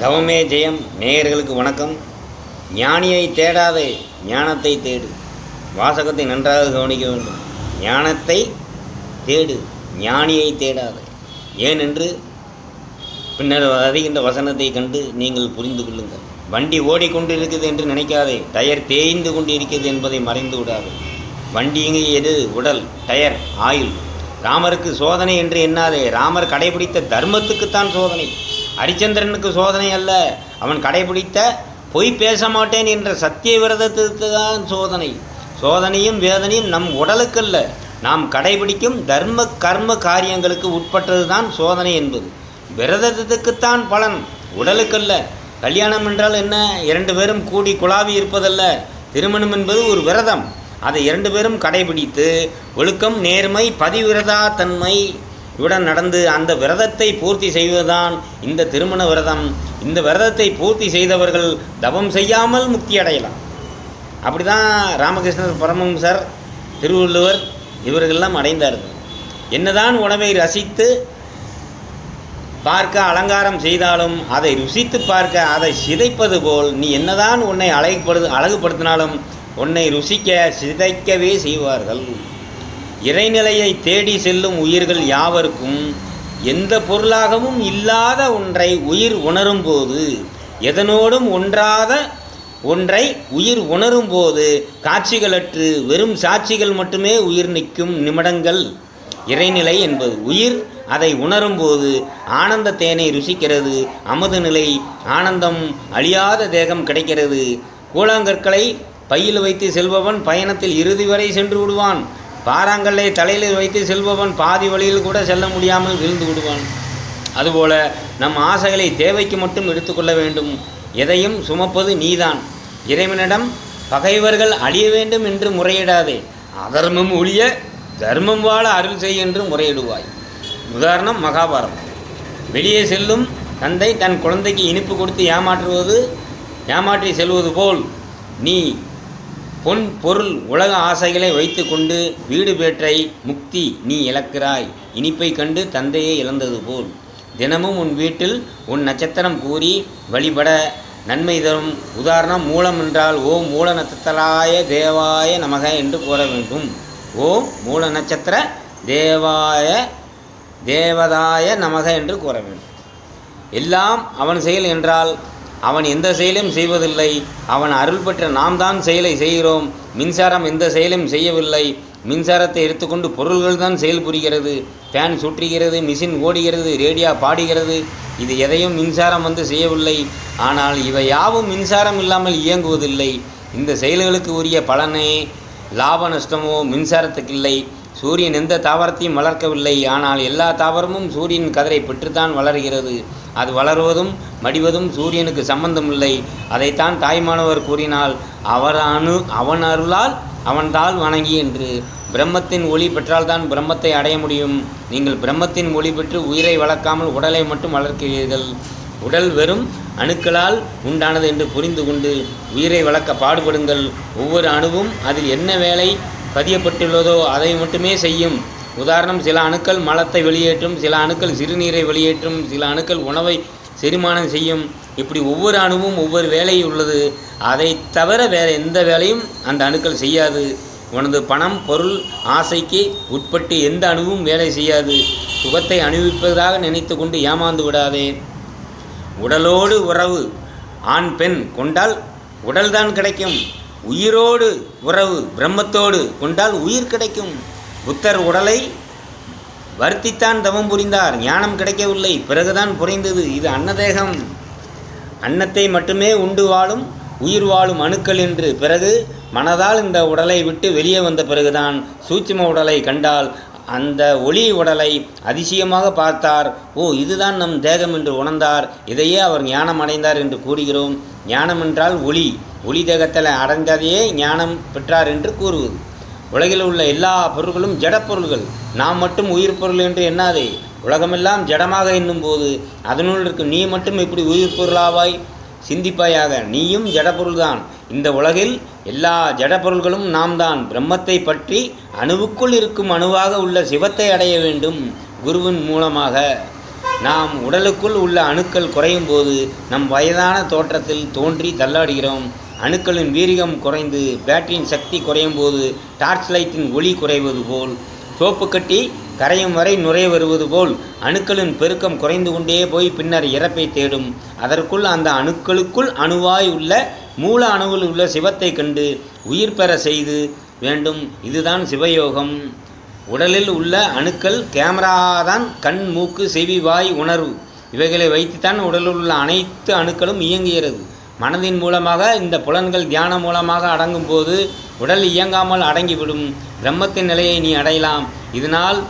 தவமே ஜெயம். நேயர்களுக்கு வணக்கம். ஞானியை தேடாதே ஞானத்தை தேடு. வாசகத்தை நன்றாக கவனிக்க வேண்டும். ஞானத்தை தேடு ஞானியை தேடாதே. ஏனென்று பின்னர் வருகின்ற வசனத்தை கண்டு நீங்கள் புரிந்து கொள்ளுங்கள். வண்டி ஓடிக்கொண்டு இருக்குது என்று நினைக்காதே. டயர் தேய்ந்து கொண்டு இருக்கிறது என்பதை மறைந்து விடாது. வண்டிங்க எது? உடல் டயர் ஆயுள். ராமருக்கு சோதனை என்று எண்ணாதே. ராமர் கடைபிடித்த தர்மத்துக்குத்தான் சோதனை. ஹரிச்சந்திரனுக்கு சோதனை அல்ல. அவன் கடைபிடித்த பொய் பேச மாட்டேன் என்ற சத்திய விரதத்துக்கு தான் சோதனை. சோதனையும் வேதனையும் நம் உடலுக்கல்ல. நாம் கடைபிடிக்கும் தர்ம கர்ம காரியங்களுக்கு உட்பட்டது தான் சோதனை என்பது. விரதத்துக்குத்தான் பலன் உடலுக்கல்ல. கல்யாணம் என்றால் என்ன? இரண்டு பேரும் கூடி குழாவி இருப்பதல்ல. திருமணம் என்பது ஒரு விரதம். அதை இரண்டு பேரும் கடைபிடித்து ஒழுக்கம் நேர்மை பதிவிரதா தன்மை இவுடன் நடந்து அந்த விரதத்தை பூர்த்தி செய்வதுதான் இந்த திருமண விரதம். இந்த விரதத்தை பூர்த்தி செய்தவர்கள் தவம் செய்யாமல் முக்தி அடையலாம். அப்படிதான் ராமகிருஷ்ணர் பரமஹம்சர் திருவள்ளுவர் இவர்களெல்லாம் அடைந்தார்கள். என்னதான் உணவை ரசித்து பார்க்க அலங்காரம் செய்தாலும் அதை ருசித்து பார்க்க அதை சிதைப்பது போல் நீ என்னதான் உன்னை அழகுபடு அழகுபடுத்தினாலும் உன்னை ருசிக்க சிதைக்கவே செய்வார்கள். இறைநிலையை தேடி செல்லும் உயிர்கள் யாவருக்கும் எந்த பொருளாகவும் இல்லாத ஒன்றை உயிர் உணரும் போது எதனோடும் ஒன்றாத ஒன்றை உயிர் உணரும் போது காட்சிகளற்று வெறும் சாட்சிகள் மட்டுமே உயிர் நிற்கும் நிமிடங்கள். இறைநிலை என்பது உயிர் அதை உணரும்போது ஆனந்த தேனை ருசிக்கிறது அமது நிலை ஆனந்தம் அழியாத தேகம் கிடைக்கிறது. கூழாங்கற்களை பையில் வைத்து செல்பவன் பயணத்தில் இறுதி வரை சென்று விடுவான். பாறாங்கல்லை தலையில் வைத்து செல்பவன் பாதி வழியில் கூட செல்ல முடியாமல் விழுந்து விடுவான். அதுபோல நம் ஆசைகளை தேவைக்கு மட்டும் எடுத்துக்கொள்ள வேண்டும். எதையும் சுமப்பது நீதான். இறைவனிடம் பகைவர்கள் அழிய வேண்டும் என்று முறையிடாதே. அதர்மம் ஒழிய தர்மம் வாழ அருள் செய் என்று முறையிடுவாய். உதாரணம் மகாபாரதம். வெளியே செல்லும் தந்தை தன் குழந்தைக்கு இனிப்பு கொடுத்து ஏமாற்றுவது ஏமாற்றி செல்வது போல் நீ பொன் பொருள் உலக ஆசைகளை வைத்துக்கொண்டு வீடு பேற்றை முக்தி நீ இழக்கிறாய். இனிப்பை கண்டு தந்தையை இழந்தது போல். தினமும் உன் வீட்டில் உன் நட்சத்திரம் கூறி வழிபட நன்மை தரும். உதாரணம் மூலம் என்றால் ஓ மூல நட்சத்திராய தேவாய நமக என்று கூற வேண்டும். ஓ மூல நட்சத்திர தேவாய தேவதாய நமக என்று கூற வேண்டும். எல்லாம் அவன் செயல் என்றால் அவன் எந்த செயலையும் செய்வதில்லை. அவன் அருள் பெற்ற நாம் தான் செயலை செய்கிறோம். மின்சாரம் எந்த செயலையும் செய்யவில்லை. மின்சாரத்தை எடுத்துக்கொண்டு பொருள்கள் தான் செயல் புரிகிறது. ஃபேன் சுற்றுகிறது மிஷின் ஓடுகிறது ரேடியா பாடுகிறது. இது எதையும் மின்சாரம் வந்து செய்யவில்லை. ஆனால் இவை யாவும் மின்சாரம் இல்லாமல் இயங்குவதில்லை. இந்த செயல்களுக்கு உரிய பலனே லாப நஷ்டமோ மின்சாரத்துக்கு இல்லை. சூரியன் எந்த தாவரத்தையும் வளர்க்கவில்லை. ஆனால் எல்லா தாவரமும் சூரியன் கதிரை பெற்றுத்தான் வளர்கிறது. அது வளருவதும் மடிவதும் சூரியனுக்கு சம்பந்தமில்லை. அதைத்தான் தாய்மானவர் கூறினால் அவர் அணு அவன் அருளால் அவன்தால் வணங்கி என்று. பிரம்மத்தின் ஒளி பெற்றால்தான் பிரம்மத்தை அடைய முடியும். நீங்கள் பிரம்மத்தின் ஒளி பெற்று உயிரை வளர்க்காமல் உடலை மட்டும் வளர்க்கிறீர்கள். உடல் வெறும் அணுக்களால் உண்டானது என்று புரிந்து கொண்டு உயிரை வளர்க்க பாடுபடுங்கள். ஒவ்வொரு அணுவும் அதில் என்ன வேலை பதியப்பட்டுள்ளதோ அதை மட்டுமே செய்யும். உதாரணம் சில அணுக்கள் மலத்தை வெளியேற்றும் சில அணுக்கள் சிறுநீரை வெளியேற்றும் சில அணுக்கள் உணவை செரிமானம் செய்யும். இப்படி ஒவ்வொரு அணுவும் ஒவ்வொரு வேலை உள்ளது. அதை தவிர வேறு எந்த வேலையும் அந்த அணுக்கள் செய்யாது. உனது பணம் பொருள் ஆசைக்கு உட்பட்டு எந்த அணுவும் வேலை செய்யாது. சுகத்தை அனுபவிப்பதாக நினைத்து கொண்டு ஏமாந்து விடாதே. உடலோடு உறவு. ஆண் பெண் கொண்டால் உடல்தான் கிடைக்கும். உயிரோடு உறவு. பிரம்மத்தோடு கொண்டால் உயிர் கிடைக்கும். புத்தர் உடலை வருத்தித்தான் தவம் புரிந்தார். ஞானம் கிடைக்கவில்லை. பிறகுதான் புரிந்தது. இது அன்னதேகம். அன்னத்தை மட்டுமே உண்டு வாழும் உயிர் வாழும் அணுக்கள் என்று. பிறகு மனதால் இந்த உடலை விட்டு வெளியே வந்த பிறகுதான் சூட்சும உடலை கண்டால் அந்த ஒளி உடலை அதிசயமாக பார்த்தார். ஓ இதுதான் நம் தேகம் என்று உணர்ந்தார். இதையே அவர் ஞானம் அடைந்தார் என்று கூறுகிறோம். ஞானம் என்றால் ஒளி. ஒளி தேகத்தில் அடைந்ததையே ஞானம் பெற்றார் என்று கூறுவது. உலகில் உள்ள எல்லா பொருள்களும் ஜடப்பொருள்கள் நாம் மட்டும் உயிர் பொருள் என்று எண்ணாதே. உலகமெல்லாம் ஜடமாக எண்ணும்போது அதனுள் இருக்கும் நீ மட்டும் இப்படி உயிர் பொருளாவாய்? சிந்திப்பாயாக நீயும் ஜடப்பொருள்தான் இந்த உலகில் எல்லா ஜடப்பொருள்களும் நாம் தான் பிரம்மத்தை பற்றி அணுவுக்குள் இருக்கும் அணுவாக உள்ள சிவத்தை அடைய வேண்டும் குருவின் மூலமாக. நாம் உடலுக்குள் உள்ள அணுக்கள் குறையும் போது நம் வயதான தோற்றத்தில் தோன்றி தள்ளாடுகிறோம். அணுக்களின் வீரியம் குறைந்து பேட்டரியின் சக்தி குறையும் போது டார்ச் லைட்டின் ஒளி குறைவது போல் சோப்பு கட்டி கரையும் வரை நுரைய வருவது போல் அணுக்களின் பெருக்கம் குறைந்து கொண்டே போய் பின்னர் இறப்பை தேடும். அதற்குள் அந்த அணுக்களுக்குள் அணுவாய் உள்ள மூல அணுவில் உள்ள சிவத்தை கண்டு உயிர் பெற செய்து வேண்டும். இதுதான் சிவயோகம். உடலில் உள்ள அணுக்கள் கேமராதான் கண் மூக்கு செவி வாய் உணர்வு. இவைகளை வைத்துத்தான் உடலில் உள்ள அனைத்து அணுக்களும் இயங்குகிறது. மனதின் மூலமாக இந்த புலன்கள் தியானம் மூலமாக அடங்கும் போது உடல் இயங்காமல் அடங்கிவிடும். பிரம்மத்தின் நிலையை நீ அடையலாம். இதனால்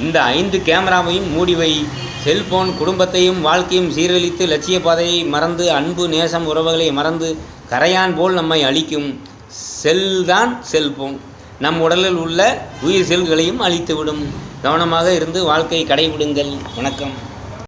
இந்த ஐந்து கேமராவையும் மூடிவை செல்போன் குடும்பத்தையும் வாழ்க்கையும் சீரழித்து லட்சிய பாதையை மறந்து அன்பு நேசம் உறவுகளை மறந்து கரையான் போல் நம்மை அழிக்கும் செல்தான் செல்போன். நம் உடலில் உள்ள உயிர் செல்களையும் அழித்துவிடும். கவனமாக இருந்து வாழ்க்கையை கடைபிடுங்கள். வணக்கம்.